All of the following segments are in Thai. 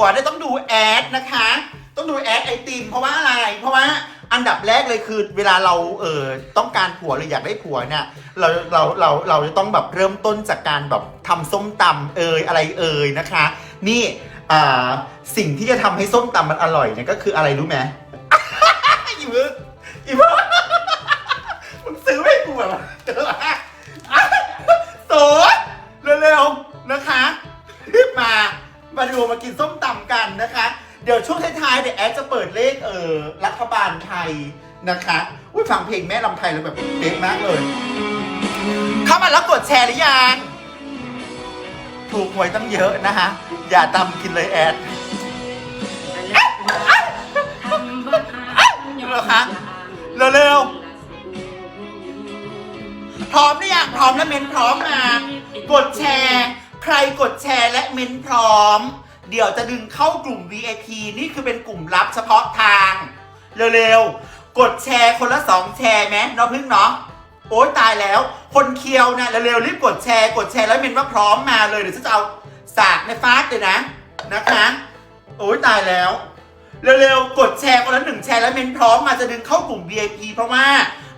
วเนี่ยต้องดูแอดนะคะ ต้องดูแอดไอติมเพราะว่าอะไร เพราะว่าอันดับแรกเลยคือเวลาเราเออต้องการผัวหรืออยากได้ผัวเนี่ยเราเราเราเราจะต้องแบบเริ่มต้นจากการแบบทำส้มตำเอยอะไรเอยนะคะ นี่อ่าสิ่งที่จะทำให้ส้มตำมันอร่อยเนี่ยก็คืออะไรรู้ไหมอีมึงอีมึงมึงซื้อไม่ให้กูแบบว่าเจออะโสดเร็วๆนะคะรีบมา มาดูมากินส้มตำกันนะคะ เดี๋ยวช่วงท้ายๆเดี๋ยวแอดจะเปิดเลขเออรัฐบาลไทยนะคะอุ้ยฟังเพลงแม่ลำไทยแล้วแบบเด็กมากเลย เข้ามาแล้วกดแชร์หรือยังถูกหวยตั้งเยอะนะคะ อย่าตำกินเลยแอดเหรอคะเร็วๆพร้อมหรือยังพร้อมแล้วเมนพร้อมมากดแชร์ ใครกดแชร์และเมนพร้อม เดี๋ยวจะดึงเข้ากลุ่ม VIP นี่คือเป็นกลุ่มลับเฉพาะทาง เร็วๆ กดแชร์คนละสองแชร์ไหมเนาะพึ่งเนาะโอ๊ยตายแล้ว คนเคียวนะเร็วๆรีบกดแชร์กดแชร์แล้วเมนว่าพร้อมมาเลยเดี๋ยวฉันจะเอาสากในฟาดเลยนะนะคะโอ๊ยตายแล้ว เร็วๆกดแชร์คนละหนึ่งแชร์แล้วเมนพร้อมมาจะดึงเข้ากลุ่ม VIP เพราะว่า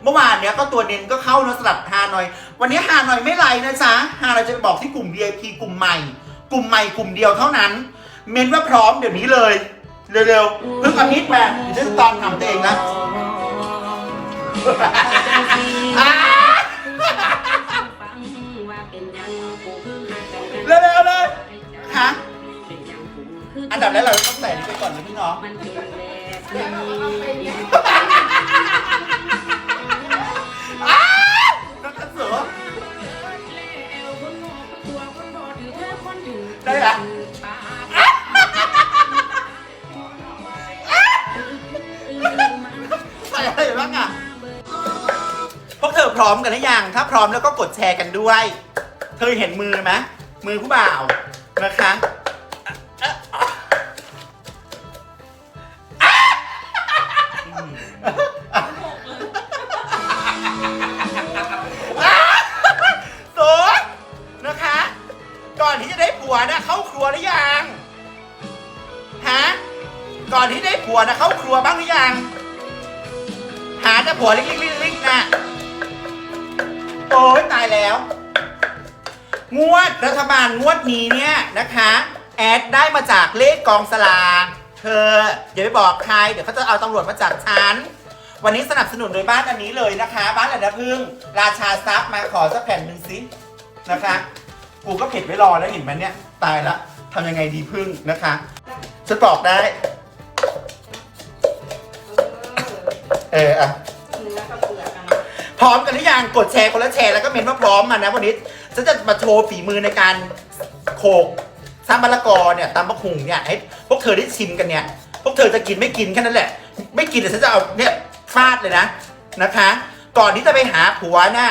เมื่อวานเนี้ยก็ตัวเน้นก็เข้านะสลับฮานอย วันนี้ฮานอยไม่ไลน์นะจ๊ะฮานอยจะไปบอกที่กลุ่ม VIP กลุ่มใหม่ กลุ่มใหม่กลุ่มเดียวเท่านั้น เมนว่าพร้อมเดี๋ยวนี้เลยเร็วๆเพิ่งอามิดมาเดี๋ยวฉันจะตอนทำตัวเองนะเร็วๆเลยฮะอันดับแรกเราต้องใส่นี่ไปก่อนนะพี่น้อง ละใส่อะไรบ้างอะ พวกเธอพร้อมกันหรือยัง ถ้าพร้อมแล้วก็กดแชร์กันด้วย เธอเห็นมือไหมมือผู้บ่าวนะคะ ก่อนที่ได้ผัวนะเข้าครัวบ้างหรือยัง หาแต่ผัวลิกลิกลิกลิกนะโอ้ยตายแล้ว งวดรัฐบาลงวดนี้เนี่ยนะคะ แอดได้มาจากเลขกองสลากเธออย่าไปบอกใคร เดี๋ยวเขาจะเอาตำรวจมาจับฉันวันนี้สนับสนุนโดยบ้านอันนี้เลยนะคะ บ้านอันดาพึ่ง ราชาทรัพย์มาขอสักแผ่นหนึ่งสินะคะ กูก็เผ็ดไว้รอแล้วเห็นไหมเนี่ย ตายละทำยังไงดีพึ่งนะคะฉันบอกได้ เอออะเนื้อกับเปลือกกันพร้อมกันหรือยังกดแชร์คนละแชร์แล้วก็เมนว่าพร้อมมานะวันนี้ฉันจะมาโชว์ฝีมือในการโขกซ้ำมะละกอเนี่ยตำมะคุงเนี่ยให้พวกเธอได้ชิมกันเนี่ย พวกเธอจะกินไม่กินแค่นั้นแหละ ไม่กินเดี๋ยวฉันจะเอาเนี่ยฟาดเลยนะนะคะ ก่อนที่จะไปหาผัวน่ะ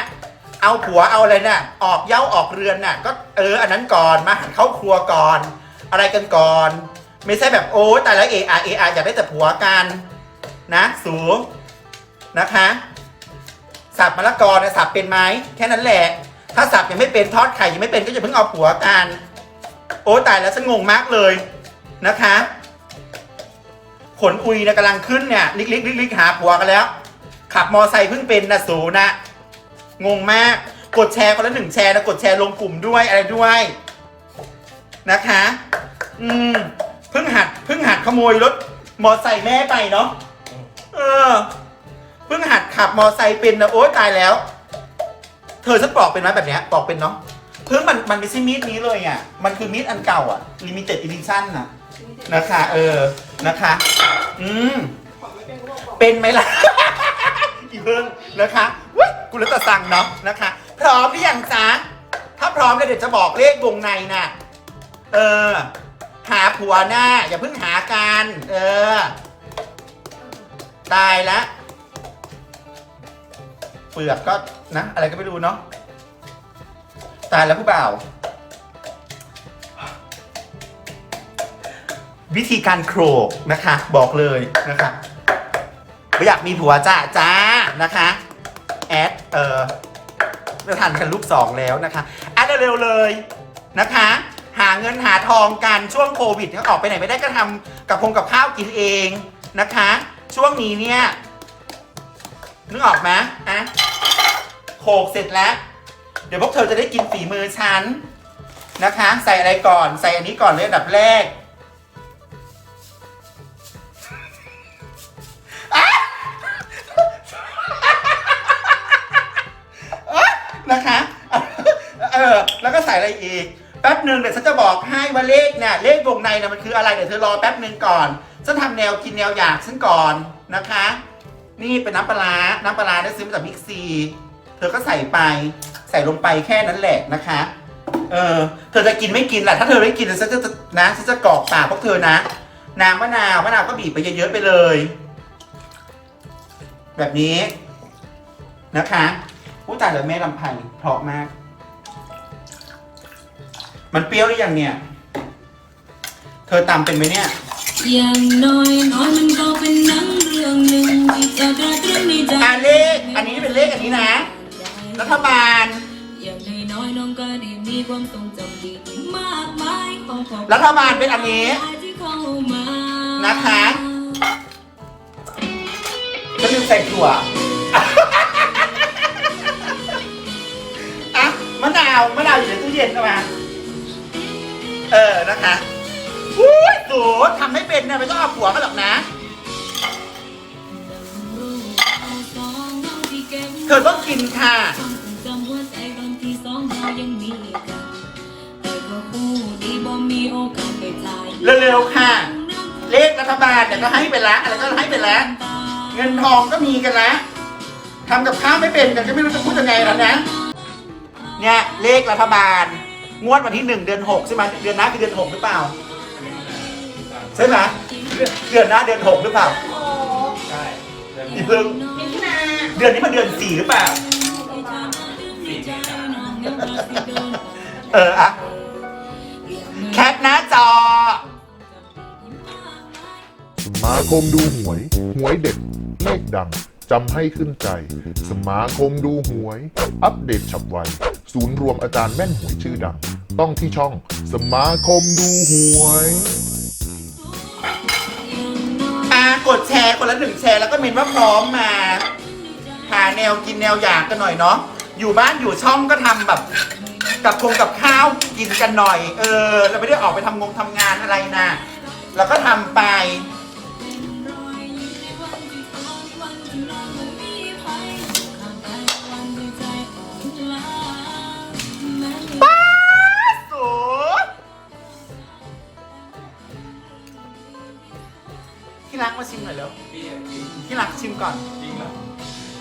เอาผัวเอาอะไรน่ะ ออกเย้าออกเรือนน่ะ ก็เอออันนั้นก่อนมาหันเข้าครัวก่อน อะไรกันก่อน ไม่ใช่แบบโอ้แต่แล้วเออาเออาอยากได้แต่ผัวกันนะสู นะคะสับมะละกอเนี่ยสับเป็นไหมแค่นั้นแหละ ถ้าสับยังไม่เป็นทอดไข่ยังไม่เป็นก็อย่าเพิ่งเอาผัวกันโอ้ตายแล้วฉันงงมากเลยนะคะขนอุยนะกำลังขึ้นเนี่ยลิกลิกลิกลิกหาผัวกันแล้ว ขับมอไซค์เพิ่งเป็นนะสูนะ งงมากกดแชร์คนละหนึ่งแชร์นะกดแชร์ลงกลุ่มด้วยอะไรด้วยนะคะ อืมเพิ่งหัดเพิ่งหัดขโมยรถมอไซค์แม่ไปเนาะเออ พิ่งหัดขับมอไซค์เป็นนะโอ๊ยตายแล้ว เธอฉันปอกเป็นไหมแบบเนี้ยปอกเป็นเนาะเพิ่งมันมันไม่ใช่มีดนี้เลยอะ มันคือมีดอันเก่าอะ limited edition น่ะนะคะ เออนะคะ อืมเป็นไหมล่ะ อีเพิ่งนะคะวุ้ยกูรู้แต่สั่งเนาะนะคะ พร้อมหรือยังจ๊ะถ้าพร้อมแล้วเดี๋ยวจะบอกเลขวงในน่ะ เออ หาผัวหน้า อย่าเพิ่งหากัน เออ ตายแล้ว เปลือกก็นะอะไรก็ไม่รู้เนาะตายแล้วผู้บ่าว วิธีการโครกนะคะ บอกเลยนะคะไม่อยากมีผัวจ้าจ้านะคะแอดเออจะทันกันลูกสองแล้วนะคะแอดเร็วๆเลยนะคะ หาเงินหาทองกันช่วงโควิดก็ออกไปไหนไม่ได้ก็ทำกับคงกับข้าวกินเองนะคะ ช่วงนี้เนี่ยนึกออกไหมอะ โขกเสร็จแล้ว เดี๋ยวพวกเธอจะได้กินฝีมือฉันนะคะ ใส่อะไรก่อน ใส่อันนี้ก่อนเลยอันดับแรกนะคะเออแล้วก็ใส่อะไรอีก แป๊บหนึ่งเดี๋ยวฉันจะบอกให้ว่าเลขเนี่ยเลขวงในเนี่ยมันคืออะไรเดี๋ยวเธอรอแป๊บหนึ่งก่อนฉันทำแนวกินแนวอยากฉันก่อนนะคะ นี่เป็นน้ำปลา น้ำปลาได้ซื้อมาจากบิ๊กซี ธอก็ใส่ไปใส่ลงไปแค่นั้นแหละนะคะ เออ เธอจะกินไม่กินแหละถ้าเธอไม่กินฉันจะนะฉันจะกรอกปากพวกเธอนะ น้ำมะนาวมะนาวก็บีบไปเยอะๆไปเลย แบบนี้นะคะผู้ตายเลยแม่ลำไพเพราะมาก มันเปรี้ยวหรือยังเนี่ย เธอตำเป็นไหมเนี่ยอย่างน้อยน้อยมันก็เป็นหนังเรื่องหนึ่งที่จะกระตุ้นในใจอ่าเลขอันนี้เป็นเลขอันนี้นะ รัฐบาล อย่างน้อยๆน้องก็ได้มีความทรงจำดีๆมากมายขอขอบคุณรัฐบาลเป็นอันนี้ ที่เข้ามานะคะ ฉันลืมใส่ถั่วอะมะนาวมะนาวอยู่ในตู้เย็นใช่ไหมเออนะคะอุ้ยสูทำไม่เป็นนะไม่ต้องเอาผัวมาหรอกนะ เธอต้องกินค่ะ ยังมีกันแต่ก็คู่ดีบ่มีโอกาสไปถ่ายเร็วๆค่ะ เลขรัฐบาลเดี๋ยวก็ให้ไปแล้วอะไรก็ให้ไปแล้วเงินทองก็มีกันแล้วทำกับข้าวไม่เป็นกันก็ไม่รู้จะพูดยังไงแล้วนะ เนี่ยเลขรัฐบาล งวดวันที่หนึ่งเดือนหกใช่ไหมเดือนหน้าคือเดือนหกหรือเปล่าใช่ไหมเดือนหน้าเดือนหกหรือเปล่าโอ้อีเพิ่งมิถุนาเดือนนี้มันเดือนสี่หรือเปล่าเอออะแคปหน้าจอ สมาคมดูหวย หวยเด็ดเลขดัง จำให้ขึ้นใจ สมาคมดูหวย อัปเดตฉับไว ศูนย์รวมอาจารย์แม่นหวยชื่อดัง ต้องที่ช่อง สมาคมดูหวยมากดแชร์คนละหนึ่งแชร์แล้วก็เมนว่าพร้อมมา หาแนวกินแนวอยากกันหน่อยเนาะ อยู่บ้านอยู่ช่องก็ทำแบบ กับคงกับข้าวกินกันหน่อย เออ เราไม่ได้ออกไปทำงงทำงานอะไรนะเราก็ทำไป ป้าสูที่รักมาชิมหน่อยแล้วพี่อยากกินที่รักชิมก่อน จริงเหรอ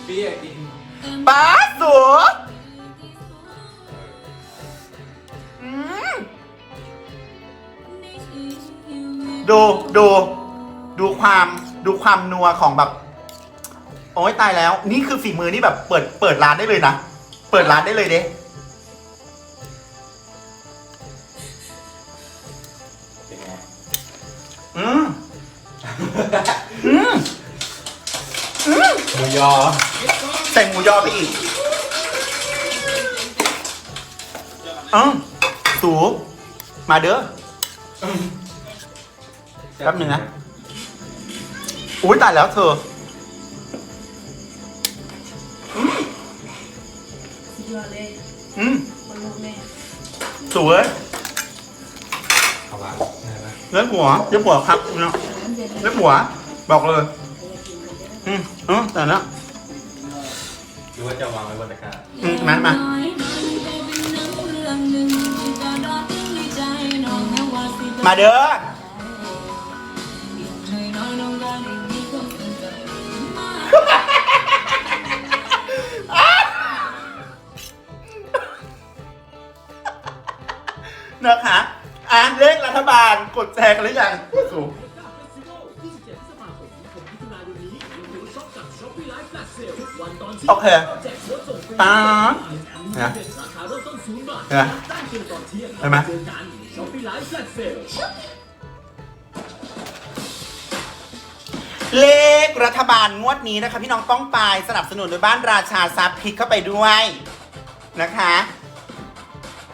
พี่อยากกิน ป้า สูอืมดูดูดูความดูความนัวของแบบ โอ้ยตายแล้ว นี่คือฝีมือนี่แบบเปิดเปิดร้านได้เลยนะ เปิดร้านได้เลยเด้เป็นไงอืมอืมอืมหมูยอใส่หมูยอไปอีก อืมสูมาเด้อแป๊บหนึ่งนะ อุ้ยตายแล้วเธออืมยอดเลยอืมคนลุกเลยสวยเอาละได้ไหมเลือดหัวเลือดหัวครับเนาะเลือดหัว บอกเลย อืมอืมแต่ละหรือว่าจะวางไว้บนตะกร้าอืมมามา มาเด้อนะคะอะเลขรัฐบาลกดแชแชร์กันหรือยังสูโอเคตามนะ นะเห็นไหมเลขรัฐบาลงวดนี้นะคะ พี่น้องป้องปายสนับสนุนโดยบ้านราชาซับพลิกเข้าไปด้วยนะคะ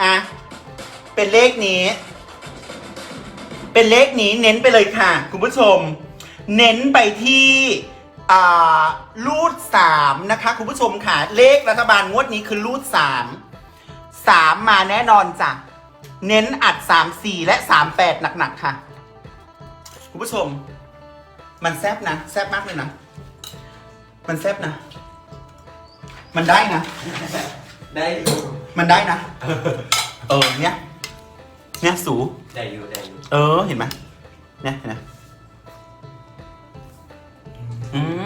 อะเป็นเลขนี้ เป็นเลขนี้เน้นไปเลยค่ะ คุณผู้ชม เน้นไปที่อ่ารูดสามนะคะ คุณผู้ชมค่ะ เลขรัฐบาลงวดนี้คือรูดสาม สามมาแน่นอนจ้ะ เน้นอัดสามสี่และสามแปดหนักๆค่ะ คุณผู้ชม มันแซบนะ แซบมากเลยนะ มันแซบนะ มันได้นะ ได้อยู่มันได้นะ เออเนี้ยเนี้ยสู ได้อยู่ได้อยู่เออ เห็นไหมเนี่ยเห็นไหมอืม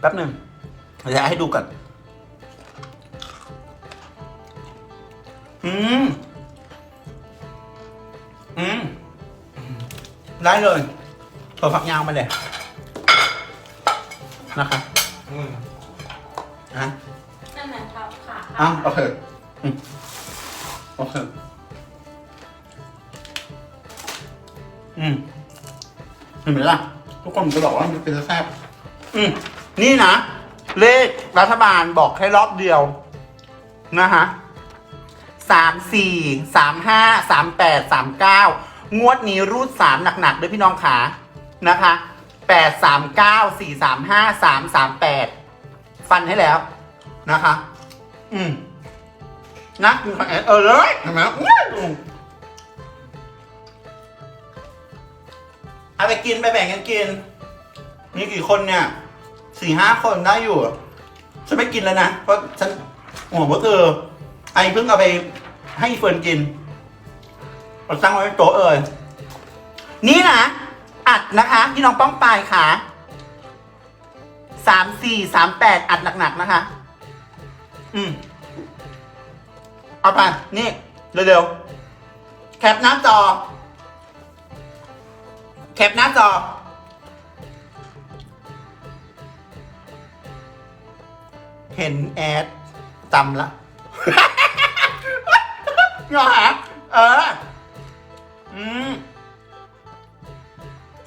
แป๊บหนึ่งเดี๋ยวให้ดูก่อนอืม อืม ได้เลยเปิดฝักยาวมาเลย นะครับอืมอะนั่นแหละครับค่ะอ้าวโอเคอืมโอเค อืมเห็นไหมล่ะ ทุกคนจะบอกว่ามันเป็นแซ่บอืม นี่นะ เลขรัฐบาลบอกแค่รอบเดียวนะฮะสามสี่สามห้าสามแปดสามเก้างวดนี้รูดสามหนักๆด้วยพี่น้องขานะคะแปดสามเก้าสี่สามห้าสามสามแปดฟันให้แล้วนะคะ อืมนะกินขอแอนเออเลยเห็นไหมอื้ออืมเอาไปกินไปแบ่งกันกิน มีกี่คนเนี่ย สี่ห้าคนได้อยู่ ฉันไม่กินแล้วนะ เพราะฉันห่วงว่าเธอไอ้เพิ่งเอาไปให้เฟิร์นกินเราตั้งไว้โต๊ะเอ่ยนี่นะ อัดนะคะพี่น้องป้องปลายค่ะสามสี่สามแปดอัดหนักๆนะคะ อืม เอาไป นี่ เร็วๆ แคปหน้าจอ แคปหน้าจอ เห็นแอดจำละเหรอฮะเออ อืม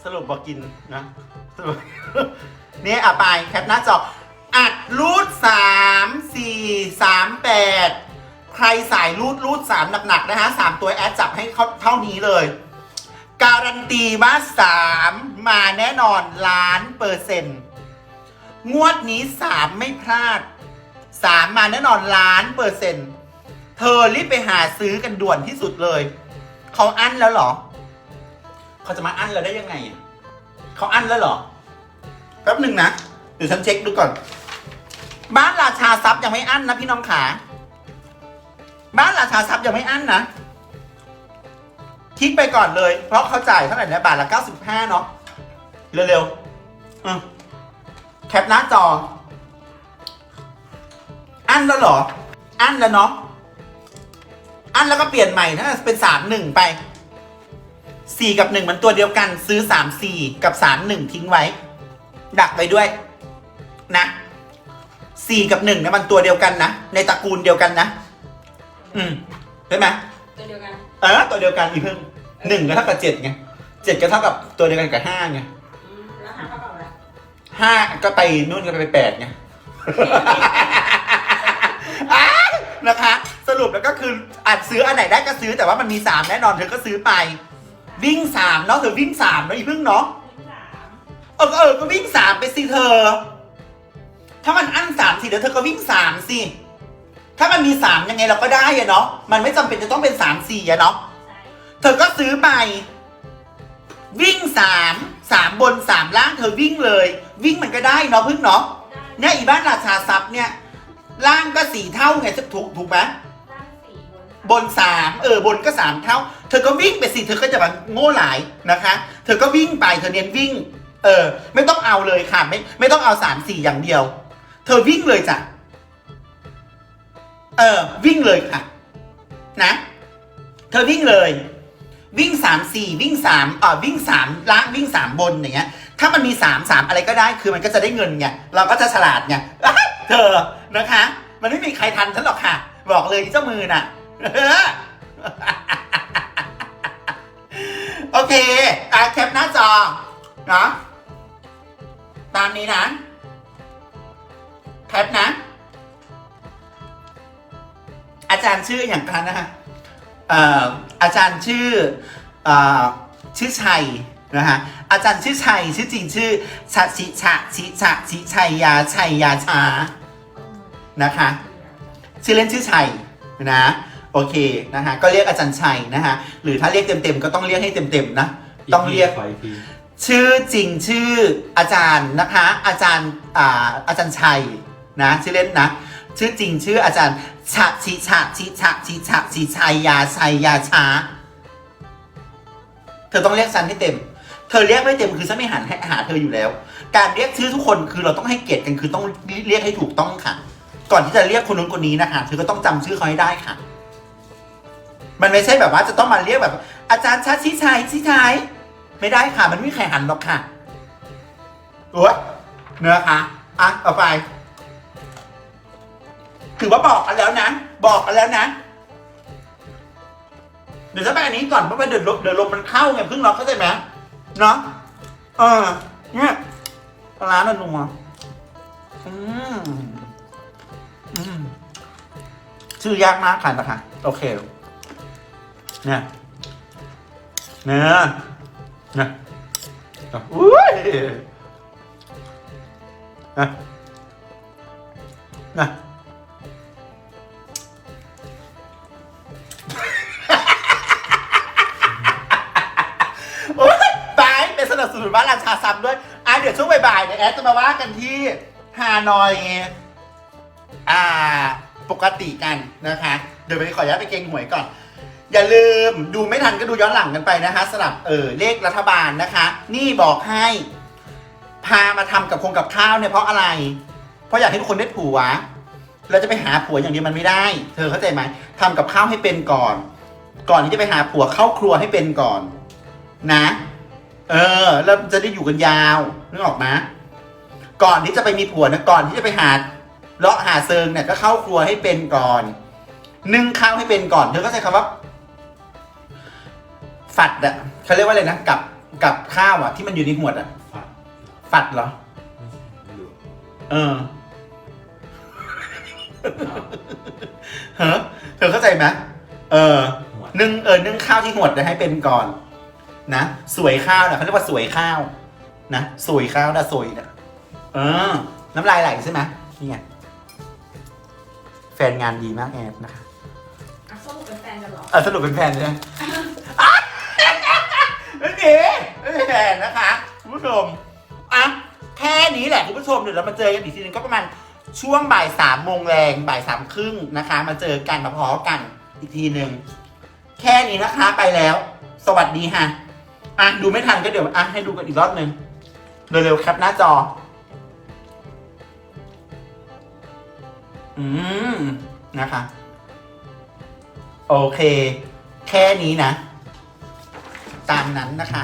สรุปบอกกินนะสรุปนี่อะไปแคปหน้าจอ อัดรูดสามสี่สามแปดใครสายรูดรูดสามหนักๆนะฮะสามตัวแอดจับให้เขาเท่านี้เลย การันตีว่าสามมาแน่นอนล้านเปอร์เซ็นต์ งวดนี้สามไม่พลาด สามมาแน่นอนล้านเปอร์เซ็นต์เธอรีบไปหาซื้อกันด่วนที่สุดเลย เขาอั้นแล้วเหรอ เขาจะมาอั้นเราได้ยังไงอะเขาอั้นแล้วเหรอแป๊บหนึ่งนะเดี๋ยวฉันเช็คดูก่อน บ้านราชาทรัพย์ยังไม่อั้นนะพี่น้องขา บ้านราชาทรัพย์ยังไม่อั้นนะคิดไปก่อนเลย เพราะเขาจ่ายเท่าไหร่นะบาทละ95เนาะเร็วๆอืมแคปหน้าจอ อั้นแล้วเหรอ อั้นแล้วเนาะ อั้นแล้วก็เปลี่ยนใหม่นะเป็นสามหนึ่งไปสี่กับหนึ่งมันตัวเดียวกันซื้อสามสี่กับสามหนึ่งทิ้งไว้ ดักไปด้วย นะสี่กับหนึ่งเนี่ยมันตัวเดียวกันนะในตระกูลเดียวกันนะอืมใช่ไหมตัวเดียวกันเออตัวเดียวกันอีกเพิ่งหนึ่งก็เท่ากับเจ็ดไงเจ็ดก็เท่ากับตัวเดียวกันกับห้าไงอืมแล้วหาเขาเปล่าอะไรห้าก็ไปนู่นก็ไปแปดไง อ้าวนะคะ สรุปแล้วก็คืออาจซื้ออันไหนได้ก็ซื้อแต่ว่ามันมีสามแน่นอนเธอก็ซื้อไป วิ่งสามเนาะเธอวิ่งสามเนาะอีพึ่งเนาะเออเออก็วิ่งสามไปสิเธอ ถ้ามันอั้นสามสิเดี๋ยวเธอก็วิ่งสามสิถ้ามันมีสามยังไงเราก็ได้อะเนาะมันไม่จำเป็นจะต้องเป็นสามสี่อะเนาะเธอก็ซื้อไปวิ่งสามสามบนสามล่างเธอวิ่งเลย วิ่งมันก็ได้เนาะพึ่งเนาะเนี่ยอีบ้านราชาทรัพย์เนี่ย ล่างก็สี่เท่าไงจะถูกถูกไหมตั้งสี่บนบนสามเออบนก็สามเท่า เธอก็วิ่งไปสิเธอก็จะแบบโง่หลายนะคะ เธอก็วิ่งไปเธอเน้นวิ่ง เออ ไม่ต้องเอาเลยค่ะไม่ไม่ต้องเอาสามสี่อย่างเดียว เธอวิ่งเลยจ้ะเอเออวิ่งเลยค่ะ นะ เธอวิ่งเลย วิ่งสามสี่วิ่งสามเอ่อวิ่งสามล่างวิ่งสามบนอย่างเงี้ย ถ้ามันมีสามสามอะไรก็ได้คือมันก็จะได้เงินไงเราก็จะฉลาดไงอ้าว เธอนะคะ มันไม่มีใครทันฉันหรอกค่ะ บอกเลยเจ้ามือน่ะโอเคอะแคปหน้าจอเนาะตามนี้นะแคปนะ อาจารย์ชื่ออย่างกันนะฮะอาจารย์ชื่อเอ่อชื่อชัยนะฮะอาจารย์ชื่อชัยชื่อจริงชื่อชะชิชะชิชะชิชัยยาชัยยาชา นะคะชื่อเล่นชื่อชัยนะโอเคนะฮะก็เรียกอาจารย์ชัยนะฮะหรือถ้าเรียกเต็มๆก็ต้องเรียกให้เต็มๆนะต้องเรียกขออีกทีชื่อจริงชื่ออาจารย์นะคะ อาจารย์อ่าอาจารย์ชัยนะชื่อเล่นนะ ชื่อจริงชื่ออาจารย์ชะชิชะชิชะชิชะชิชัยยาชัยยาช้าเธอต้องเรียกฉันให้เต็ม เธอเรียกไม่เต็มคือฉันไม่หันให้หาเธออยู่แล้ว การเรียกชื่อทุกคนคือเราต้องให้เกียรติกันคือต้องเรียกให้ถูกต้องค่ะ ก่อนที่จะเรียกคนนู้นคนนี้นะคะเธอก็ต้องจำชื่อเขาให้ได้ค่ะ มันไม่ใช่แบบว่าจะต้องมาเรียกแบบ อาจารย์ชาชิชัยชิชัยไม่ได้ค่ะ มันไม่มีใครหันหรอกค่ะโอ้ยเนื้อคะอะต่อไป ถือว่าบอกกันแล้วนะ บอกกันแล้วนะ เดี๋ยวจะไปอันนี้ก่อนเพราะว่าเดี๋ยวลมเดี๋ยวลมมันเข้าไงเพิ่งล็อกเข้าใจไหมเนาะเออเนี่ยปลาร้าหนัวอืมอืม ชื่อยากมากค่ะนะคะ โอเค เนี่ยเนื้อนะอุ้ยนะนะโอ๊ยบายเป็นสนับสนุนบ้านราชาซับด้วย อะเดี๋ยวช่วงบ่ายๆเนี่ยแอดจะมาว่ากันที่ฮานอย อ่า ปกติกันนะคะ เดี๋ยวไปขออนุญาตไปเก่งหวยก่อน อย่าลืมดูไม่ทันก็ดูย้อนหลังกันไปนะคะสลับเออเลขรัฐบาลนะคะ นี่บอกให้พามาทำกับคงกับข้าวเนี่ยเพราะอะไร เพราะอยากให้ทุกคนได้ผัวเราจะไปหาผัวอย่างเดียวมันไม่ได้ เธอเข้าใจไหมทำกับข้าวให้เป็นก่อน ก่อนที่จะไปหาผัวเข้าครัวให้เป็นก่อน นะ เออ แล้วจะได้อยู่กันยาวนึกออกไหมก่อนที่จะไปมีผัวนะก่อนที่จะไปหา เลาะหาเซิงเนี่ยก็เข้าครัวให้เป็นก่อน นึ่งข้าวให้เป็นก่อน เธอก็ใช้คำว่า ฝัดอะเขาเรียกว่าอะไรนะกับกับข้าวอะที่มันอยู่ในหัวดอะฝัดฝัดเหรอ ไม่รู้เออเฮ้อเธอเข้าใจไหมเออ หัวนึ่งเออนึ่งข้าวที่หวดนะให้เป็นก่อน นะสวยข้าวนะเขาเรียกว่าสวยข้าว นะสวยข้าวนะสวยนะเออ น้ำลายไหลใช่ไหมนี่ไงแฟ นงานดีมากแอบนะคะอะสรุปเป็นแฟนกันเหรอ อะสรุปเป็นแฟนใช่ไหมอะไม่มีไม่มีแฟนนะคะคุณผู้ชมอะแค่นี้แหละคุณผู้ชมเดี๋ยวเรามาเจอกันอีกทีนึงก็ประมาณช่วงบ่ายสามโมงแรงบ่ายสามครึ่งนะคะ มาเจอกันมาพอกันอีกทีหนึ่งแค่นี้นะคะไปแล้ว สวัสดีค่ะอะดูไม่ทันก็เดี๋ยวอะให้ดูกันอีกรอบหนึ่งเร็วๆแคปหน้าจอ อืม นะคะ โอเค แค่นี้นะ ตามนั้นนะคะ